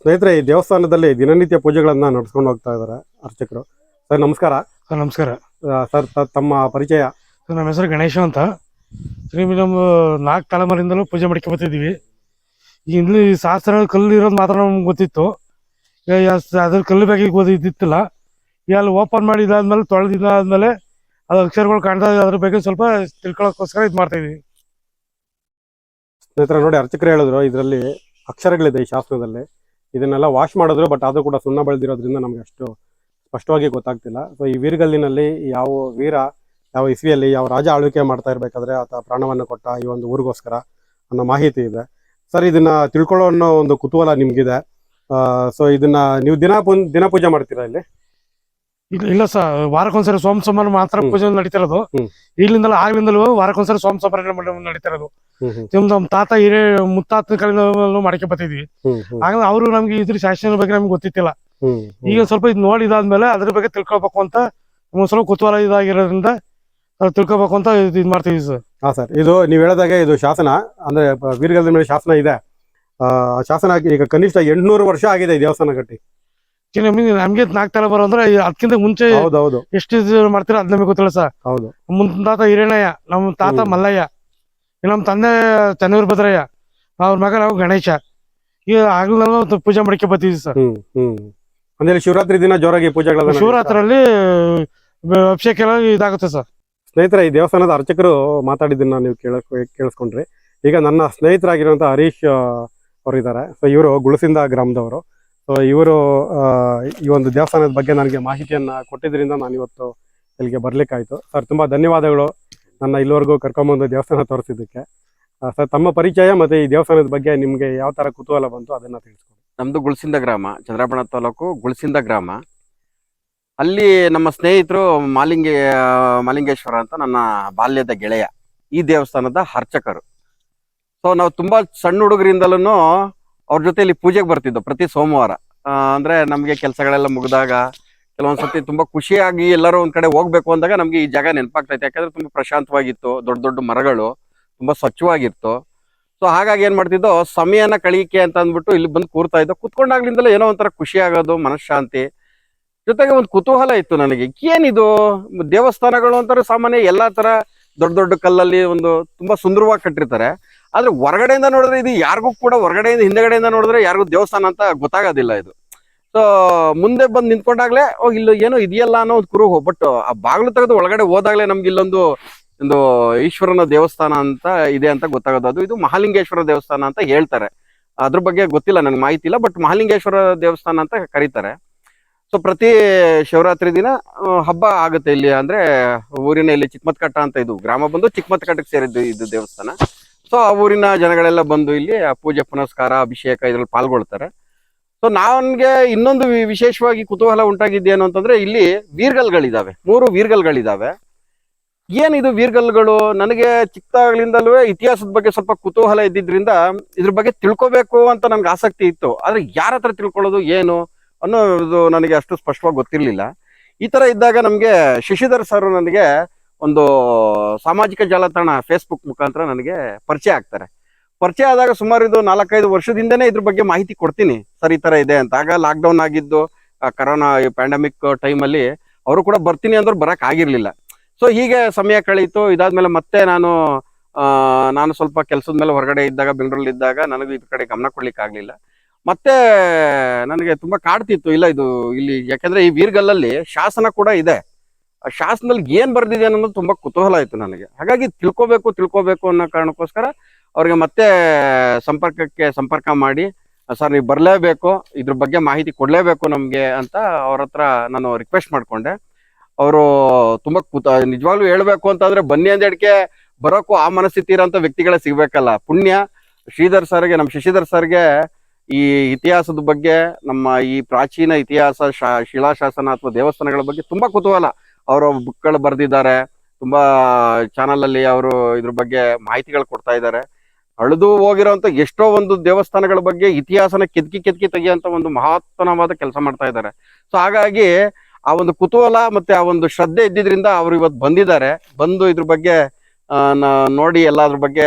ಸ್ನೇಹಿತರೆ ಈ ದೇವಸ್ಥಾನದಲ್ಲಿ ದಿನನಿತ್ಯ ಪೂಜೆಗಳನ್ನು ನಡೆಸ್ಕೊಂಡು ಹೋಗ್ತಾ ಇದ್ದಾರೆ ಅರ್ಚಕರು. ಸರ್ ನಮಸ್ಕಾರ. ಸರ್ ನಮಸ್ಕಾರ. ಸರ್ ತಮ್ಮ ಪರಿಚಯ. ಸರ್ ನಮ್ಮ ಹೆಸರು ಗಣೇಶ ಅಂತ. ಶ್ರೀ ನಮ್ಮ ನಾಲ್ಕು ತಲೆಮಾರಿಂದಲೂ ಪೂಜೆ ಮಾಡ್ಕೊಂಬತ್ತಿದ್ದೀವಿ ಇಲ್ಲಿ ಶಾಸ್ತ್ರ ಕಲ್ಲು ಇರೋದು ಮಾತ್ರ ನಮ್ಗೆ ಗೊತ್ತಿತ್ತು. ಅದ್ರ ಕಲ್ಲು ಬಗ್ಗೆ ಗೊತ್ತಿದ್ದಿತ್ತಿಲ್ಲ ಅಲ್ಲಿ ಓಪನ್ ಮಾಡಿ ಇದಾದ್ಮೇಲೆ ತೊಳೆದಿದ್ದಾದ್ಮೇಲೆ ಅದು ಅಕ್ಷರಗಳು ಕಾಣ್ತಾ ಇದೆ, ಅದ್ರ ಬಗ್ಗೆ ಸ್ವಲ್ಪ ತಿಳ್ಕೊಳ್ಳೋಕ್ಕೋಸ್ಕರ ಇದು ಮಾಡ್ತಾ ಇದೀವಿ. ಸ್ನೇಹಿತರ, ನೋಡಿ ಅರ್ಚಕರು ಹೇಳಿದ್ರು, ಇದರಲ್ಲಿ ಅಕ್ಷರಗಳಿದೆ ಈ ಶಾಸ್ತ್ರದಲ್ಲಿ. ಇದನ್ನೆಲ್ಲ ವಾಶ್ ಮಾಡಿದ್ರು ಬಟ್ ಅದು ಕೂಡ ಸುಣ್ಣ ಬೆಳೆದಿರೋದ್ರಿಂದ ನಮ್ಗೆ ಅಷ್ಟು ಸ್ಪಷ್ಟವಾಗಿ ಗೊತ್ತಾಗ್ತಿಲ್ಲ. ಸೊ ಈ ವೀರಗಲ್ಲಿನಲ್ಲಿ ಯಾವ ವೀರ, ಯಾವ ಇಸ್ವಿಯಲ್ಲಿ ಯಾವ ರಾಜ ಆಳ್ವಿಕೆ ಮಾಡ್ತಾ ಇರ್ಬೇಕಾದ್ರೆ ಆತ ಪ್ರಾಣವನ್ನು ಕೊಟ್ಟ ಈ ಒಂದು ಊರಿಗೋಸ್ಕರ ಅನ್ನೋ ಮಾಹಿತಿ ಇದೆ. ಸರ್, ಇದನ್ನ ತಿಳ್ಕೊಳ್ಳೋ ಅನ್ನೋ ಒಂದು ಕುತೂಹಲ ನಿಮ್ಗಿದೆ. ಸೊ ಇದನ್ನ ನೀವು ದಿನ ದಿನ ಪೂಜೆ ಮಾಡ್ತೀರಾ ಇಲ್ಲಿ? ಇಲ್ಲ ಇಲ್ಲ ಸರ್ ವಾರಕ್ಕೊಂದ್ಸರಿ ಸೋಮ ಸೋಮವಾರ ಮಾತ್ರ ಪೂಜೆ ನಡೀತಿರೋದು. ಇಲ್ಲಿಂದಲೂ ಆಗ್ಲಿಂದಲೂ ವಾರಕ್ಕೊಂದ್ಸರಿ ಸೋಮ ಸೋಮವಾರ ನಡೀತಿರೋದು. ನಿಮ್ದು ನಮ್ ತಾತ ಹಿರೇ ಮುತ್ತಾತ ಕಡೆಯಿಂದ ಮಾಡಕ್ಕೆ ಬರ್ತಿದ್ವಿ. ಹ್ಮ್ ಆಗ ಅವರು ನಮ್ಗೆ ಇದ್ರ ಶಾಸನ ಬಗ್ಗೆ ನಮ್ಗೆ ಗೊತ್ತಿತ್ತಿಲ್ಲ. ಈಗ ಸ್ವಲ್ಪ ಇದು ನೋಡಿದಾದ್ಮೇಲೆ ಅದ್ರ ಬಗ್ಗೆ ತಿಳ್ಕೊಬೇಕು ಅಂತ ಒಂದ್ ಸ್ವಲ್ಪ ಕುತೂಹಲ ಇದಾಗಿರೋದ್ರಿಂದ ಅದ್ ತಿಳ್ಕೊಬೇಕು ಅಂತ ಇದು ಮಾಡ್ತೀವಿ ಸರ್. ಹಾ ಸರ್ ಇದು ನೀವು ಹೇಳಿದಾಗೆ ಇದು ಶಾಸನ. ಅಂದ್ರೆ ವೀರಗಲ್ಲದ ಮೇಲೆ ಶಾಸನ ಇದೆ. ಆ ಶಾಸನ ಈಗ ಕನಿಷ್ಠ ಎಂಟ್ನೂರು ವರ್ಷ ಆಗಿದೆ ಈ ದೇವಸ್ಥಾನ ಕಟ್ಟಿ. ನಮ್ಗೆ ನಾಲ್ಕು ತಲೆ ಬರೋ ಅಂದ್ರೆ ಅದಕ್ಕಿಂತ ಮುಂಚೆ ಹೌದೌದು. ಎಷ್ಟು ಇದು ಮಾಡ್ತೀರಾ ಅದ್ ನಮಗೆ ಗೊತ್ತಿಲ್ಲ ಸರ್. ಹೌದು. ಮುಂದಿನ ತಾತ ಹಿರೇಣಯ್ಯ ನಮ್ಮ ತಾತ ಮಲ್ಲಯ್ಯ ನಮ್ಮ ತಂದೆ ಚನ್ನವೀರ ಭದ್ರಯ್ಯ ಅವ್ರ ಮಗ ನಾವು ಗಣೇಶ. ಈಗ ಆಗ್ಲೂ ಪೂಜೆ ಮಾಡಕ್ಕೆ ಬರ್ತೀವಿ ಸರ್. ಹ್ಮ್ ಹ್ಮ್. ಅಂದ್ರೆ ಶಿವರಾತ್ರಿ ದಿನ ಜೋರಾಗಿ ಪೂಜೆಗಳ ಶಿವರಾತ್ರಿಯಲ್ಲಿ ಅಭಿಷೇಕ ಎಲ್ಲ ಇದಾಗುತ್ತೆ ಸರ್. ಸ್ನೇಹಿತರ ಈ ದೇವಸ್ಥಾನದ ಅರ್ಚಕರು ಮಾತಾಡಿದ್ದನ್ನ ನೀವು ಕೇಳ ಕೇಳಿಸ್ಕೊಂಡ್ರಿ. ಈಗ ನನ್ನ ಸ್ನೇಹಿತರಾಗಿರುವಂತ ಹರೀಶ್ ಅವರಿದ್ದಾರೆ. ಸೊ ಇವರು ಗುಳಸಿಂದ ಗ್ರಾಮದವರು. ಸೊ ಇವರು ಈ ಒಂದು ದೇವಸ್ಥಾನದ ಬಗ್ಗೆ ನನಗೆ ಮಾಹಿತಿಯನ್ನ ಕೊಟ್ಟಿದ್ದರಿಂದ ನಾನು ಇವತ್ತು ಇಲ್ಲಿಗೆ ಬರ್ಲಿಕ್ಕಾಯ್ತು. ಸರ್, ತುಂಬಾ ಧನ್ಯವಾದಗಳು ನನ್ನ ಇಲ್ಲಿವರೆಗೂ ಕರ್ಕೊಂಬಂದು ದೇವಸ್ಥಾನ ತೋರಿಸಿದ್ದಕ್ಕೆ. ಸರ್, ತಮ್ಮ ಪರಿಚಯ ಮತ್ತೆ ಈ ದೇವಸ್ಥಾನದ ಬಗ್ಗೆ ನಿಮ್ಗೆ ಯಾವ ತರ ಕುತೂಹಲ ಬಂತು ಅದನ್ನ ತಿಳಿಸ್ಕೊಡಿ. ನಮ್ದು ಗುಳ್ಸಿಂದ ಗ್ರಾಮ, ಚಂದ್ರಾಪಣ ತಾಲೂಕು ಗುಳ್ಸಿಂದ ಗ್ರಾಮ. ಅಲ್ಲಿ ನಮ್ಮ ಸ್ನೇಹಿತರು ಮಾಲಿಂಗ, ಮಾಲಿಂಗೇಶ್ವರ ಅಂತ ನನ್ನ ಬಾಲ್ಯದ ಗೆಳೆಯ, ಈ ದೇವಸ್ಥಾನದ ಅರ್ಚಕರು. ಸೊ ನಾವು ತುಂಬಾ ಸಣ್ಣ ಹುಡುಗರಿಂದಲೂ ಅವ್ರ ಜೊತೆ ಇಲ್ಲಿ ಪೂಜೆಗೆ ಬರ್ತಿದ್ದೋ ಪ್ರತಿ ಸೋಮವಾರ. ಅಂದ್ರೆ ನಮಗೆ ಕೆಲಸಗಳೆಲ್ಲ ಮುಗಿದಾಗ ಕೆಲವೊಂದ್ಸತಿ ತುಂಬಾ ಖುಷಿಯಾಗಿ ಎಲ್ಲರೂ ಒಂದ್ ಕಡೆ ಹೋಗ್ಬೇಕು ಅಂದಾಗ ನಮ್ಗೆ ಈ ಜಾಗ ನೆನಪಾಗ್ತೈತೆ. ಯಾಕಂದ್ರೆ ತುಂಬಾ ಪ್ರಶಾಂತವಾಗಿತ್ತು, ದೊಡ್ಡ ದೊಡ್ಡ ಮರಗಳು, ತುಂಬಾ ಸ್ವಚ್ಛವಾಗಿತ್ತು. ಸೊ, ಹಾಗಾಗಿ ಏನ್ ಮಾಡ್ತಿದ್ದೋ, ಸಮಯನ ಕಳೀಕೆ ಅಂತ ಅಂದ್ಬಿಟ್ಟು ಇಲ್ಲಿ ಬಂದು ಕೂರ್ತಾ ಇದ್ದೋ, ಕುತ್ಕೊಂಡಾಗ್ಲಿಂದಲೇ ಏನೋ ಒಂಥರ ಖುಷಿ ಆಗೋದು ಮನಃಶಾಂತಿ. ಜೊತೆಗೆ ಒಂದು ಕುತೂಹಲ ಇತ್ತು ನನಗೆ, ಏನಿದು? ದೇವಸ್ಥಾನಗಳು ಅಂತಾರೆ ಸಾಮಾನ್ಯ ಎಲ್ಲಾ ತರ ದೊಡ್ಡ ದೊಡ್ಡ ಕಲ್ಲಲ್ಲಿ ಒಂದು ತುಂಬಾ ಸುಂದರವಾಗಿ ಕಟ್ಟಿರ್ತಾರೆ. ಆದ್ರೆ ಹೊರಗಡೆಯಿಂದ ನೋಡಿದ್ರೆ ಇದು ಯಾರಿಗೂ ಕೂಡ ಹೊರಗಡೆಯಿಂದ, ಹಿಂದೆಗಡೆಯಿಂದ ನೋಡಿದ್ರೆ ಯಾರಿಗೂ ದೇವಸ್ಥಾನ ಅಂತ ಗೊತ್ತಾಗೋದಿಲ್ಲ ಇದು. ಸೊ ಮುಂದೆ ಬಂದು ನಿಂತ್ಕೊಂಡಾಗ್ಲೇ, ಓ, ಇಲ್ಲಿ ಏನೋ ಇದೆಯಲ್ಲ ಅನ್ನೋ ಒಂದು ಕುರುಹು. ಬಟ್ ಆ ಬಾಗಿಲು ತೆಗೆದು ಒಳಗಡೆ ಹೋದಾಗ್ಲೇ ನಮ್ಗೆ ಇಲ್ಲೊಂದು, ಒಂದು ಈಶ್ವರನ ದೇವಸ್ಥಾನ ಅಂತ ಇದೆ ಅಂತ ಗೊತ್ತಾಗೋದು. ಅದು ಇದು ಮಹಾಲಿಂಗೇಶ್ವರ ದೇವಸ್ಥಾನ ಅಂತ ಹೇಳ್ತಾರೆ. ಅದ್ರ ಬಗ್ಗೆ ಗೊತ್ತಿಲ್ಲ, ನನಗೆ ಮಾಹಿತಿ ಇಲ್ಲ ಬಟ್ ಮಹಾಲಿಂಗೇಶ್ವರ ದೇವಸ್ಥಾನ ಅಂತ ಕರೀತಾರೆ. ಸೊ ಪ್ರತಿ ಶಿವರಾತ್ರಿ ದಿನ ಹಬ್ಬ ಆಗುತ್ತೆ ಇಲ್ಲಿ. ಅಂದ್ರೆ ಊರಿನ ಇಲ್ಲಿ ಚಿಕ್ಕಮತ್ಕಟ್ಟ ಅಂತ ಇದು, ಗ್ರಾಮ ಬಂದು ಚಿಕ್ಕಮತ್ಕಟ್ಟಕ್ಕೆ ಸೇರಿದ್ದು ಇದು ದೇವಸ್ಥಾನ. ಸೊ, ಆ ಊರಿನ ಜನಗಳೆಲ್ಲ ಬಂದು ಇಲ್ಲಿ ಪೂಜೆ, ಪುನಸ್ಕಾರ, ಅಭಿಷೇಕ ಇದ್ರಲ್ಲಿ ಪಾಲ್ಗೊಳ್ತಾರೆ. ಸೊ, ನನಗೆ ಇನ್ನೊಂದು ವಿಶೇಷವಾಗಿ ಕುತೂಹಲ ಉಂಟಾಗಿದ್ದೇನು ಅಂತಂದ್ರೆ, ಇಲ್ಲಿ ವೀರ್ಗಲ್ಗಳಿದಾವೆ. ಮೂರು ವೀರ್ಗಲ್ಗಳಿದಾವೆ. ಏನಿದು ವೀರ್ಗಲ್ಗಳು? ನನಗೆ ಚಿಕ್ಕದಾಗ್ಲಿಂದಲೂ ಇತಿಹಾಸದ ಬಗ್ಗೆ ಸ್ವಲ್ಪ ಕುತೂಹಲ ಇದ್ದಿದ್ರಿಂದ ಇದ್ರ ಬಗ್ಗೆ ತಿಳ್ಕೊಬೇಕು ಅಂತ ನನ್ಗೆ ಆಸಕ್ತಿ ಇತ್ತು. ಆದ್ರೆ ಯಾರ ಹತ್ರ ತಿಳ್ಕೊಳ್ಳೋದು, ಏನು ಅನ್ನೋದು ನನಗೆ ಅಷ್ಟು ಸ್ಪಷ್ಟವಾಗಿ ಗೊತ್ತಿರ್ಲಿಲ್ಲ. ಈ ತರ ಇದ್ದಾಗ ನಮ್ಗೆ ಶಶಿಧರ್ ಸರ್ ನನಗೆ ಒಂದು ಸಾಮಾಜಿಕ ಜಾಲತಾಣ ಫೇಸ್ಬುಕ್ ಮುಖಾಂತರ ನನಗೆ ಪರಿಚಯ ಆಗ್ತಾರೆ. ಪರಿಚಯ ಆದಾಗ ಸುಮಾರು ಇದು ನಾಲ್ಕೈದು ವರ್ಷದಿಂದನೇ ಇದ್ರ ಬಗ್ಗೆ ಮಾಹಿತಿ ಕೊಡ್ತೀನಿ. ಸರ್, ಈ ತರ ಇದೆ ಅಂತ. ಆಗ ಲಾಕ್ಡೌನ್ ಆಗಿದ್ದು ಕರೋನಾ ಈ ಪ್ಯಾಂಡಮಿಕ್ ಟೈಮಲ್ಲಿ ಅವರು ಕೂಡ ಬರ್ತೀನಿ ಅಂದ್ರೆ ಬರಕ್ ಆಗಿರ್ಲಿಲ್ಲ. ಸೊ ಹೀಗೆ ಸಮಯ ಕಳೀತು. ಇದಾದ್ಮೇಲೆ ಮತ್ತೆ ನಾನು ನಾನು ಸ್ವಲ್ಪ ಕೆಲಸದ ಮೇಲೆ ಹೊರಗಡೆ ಇದ್ದಾಗ, ಬೆಂಗಳೂರಲ್ಲಿ ಇದ್ದಾಗ ನನಗೂ ಇದ್ರ ಕಡೆ ಗಮನ ಕೊಡ್ಲಿಕ್ಕೆ ಆಗ್ಲಿಲ್ಲ. ಮತ್ತೆ ನನಗೆ ತುಂಬಾ ಕಾಡ್ತಿತ್ತು. ಇಲ್ಲ, ಇದು ಇಲ್ಲಿ, ಯಾಕಂದ್ರೆ ಈ ವೀರ್ಗಲ್ಲಲ್ಲಿ ಶಾಸನ ಕೂಡ ಇದೆ. ಆ ಶಾಸನದಲ್ಲಿ ಏನ್ ಬರ್ದಿದೆ ಅನ್ನೋದು ತುಂಬಾ ಕುತೂಹಲ ಆಯ್ತು ನನಗೆ. ಹಾಗಾಗಿ ತಿಳ್ಕೊಬೇಕು ತಿಳ್ಕೊಬೇಕು ಅನ್ನೋ ಕಾರಣಕ್ಕೋಸ್ಕರ ಅವ್ರಿಗೆ ಮತ್ತೆ ಸಂಪರ್ಕಕ್ಕೆ ಸಂಪರ್ಕ ಮಾಡಿ ಸರ್ ನೀವು ಬರಲೇಬೇಕು, ಇದ್ರ ಬಗ್ಗೆ ಮಾಹಿತಿ ಕೊಡ್ಲೇಬೇಕು ನಮ್ಗೆ ಅಂತ ಅವ್ರ ಹತ್ರ ನಾನು ರಿಕ್ವೆಸ್ಟ್ ಮಾಡ್ಕೊಂಡೆ. ಅವರು ತುಂಬಾ ಕುತ, ನಿಜವಾಗ್ಲೂ ಹೇಳ್ಬೇಕು ಅಂತಂದ್ರೆ ಬನ್ನಿ ಅಂದೇಡ್ಕೆ ಬರೋಕು ಆ ಮನಸ್ಥಿತಿ ಇರೋಂಥ ವ್ಯಕ್ತಿಗಳೇ ಸಿಗ್ಬೇಕಲ್ಲ. ಪುಣ್ಯ, ಶ್ರೀಧರ್ ಸರ್ಗೆ, ನಮ್ಮ ಶಶಿಧರ್ ಸರ್ಗೆ ಈ ಇತಿಹಾಸದ ಬಗ್ಗೆ ನಮ್ಮ ಈ ಪ್ರಾಚೀನ ಇತಿಹಾಸ ಶಾ- ಶಿಲಾಶಾಸನ ಅಥವಾ ದೇವಸ್ಥಾನಗಳ ಬಗ್ಗೆ ತುಂಬಾ ಕುತೂಹಲ. ಅವರು ಬುಕ್ಗಳು ಬರೆದಿದ್ದಾರೆ. ತುಂಬಾ ಚಾನಲ್ ಅಲ್ಲಿ ಅವರು ಇದ್ರ ಬಗ್ಗೆ ಮಾಹಿತಿಗಳು ಕೊಡ್ತಾ ಇದ್ದಾರೆ. ಅಳಿದು ಹೋಗಿರೋಂಥ ಎಷ್ಟೋ ಒಂದು ದೇವಸ್ಥಾನಗಳ ಬಗ್ಗೆ ಇತಿಹಾಸನ ಕೆದಕಿ ಕೆದಕಿ ತೆಗೆಯುವಂತ ಒಂದು ಮಹತ್ವನವಾದ ಕೆಲಸ ಮಾಡ್ತಾ ಇದ್ದಾರೆ. ಸೊ, ಹಾಗಾಗಿ ಆ ಒಂದು ಕುತೂಹಲ ಮತ್ತೆ ಆ ಒಂದು ಶ್ರದ್ಧೆ ಇದ್ದಿದ್ರಿಂದ ಅವರು ಇವತ್ತು ಬಂದಿದ್ದಾರೆ. ಬಂದು ಇದ್ರ ಬಗ್ಗೆ ನೋಡಿ ಎಲ್ಲ ಅದ್ರ ಬಗ್ಗೆ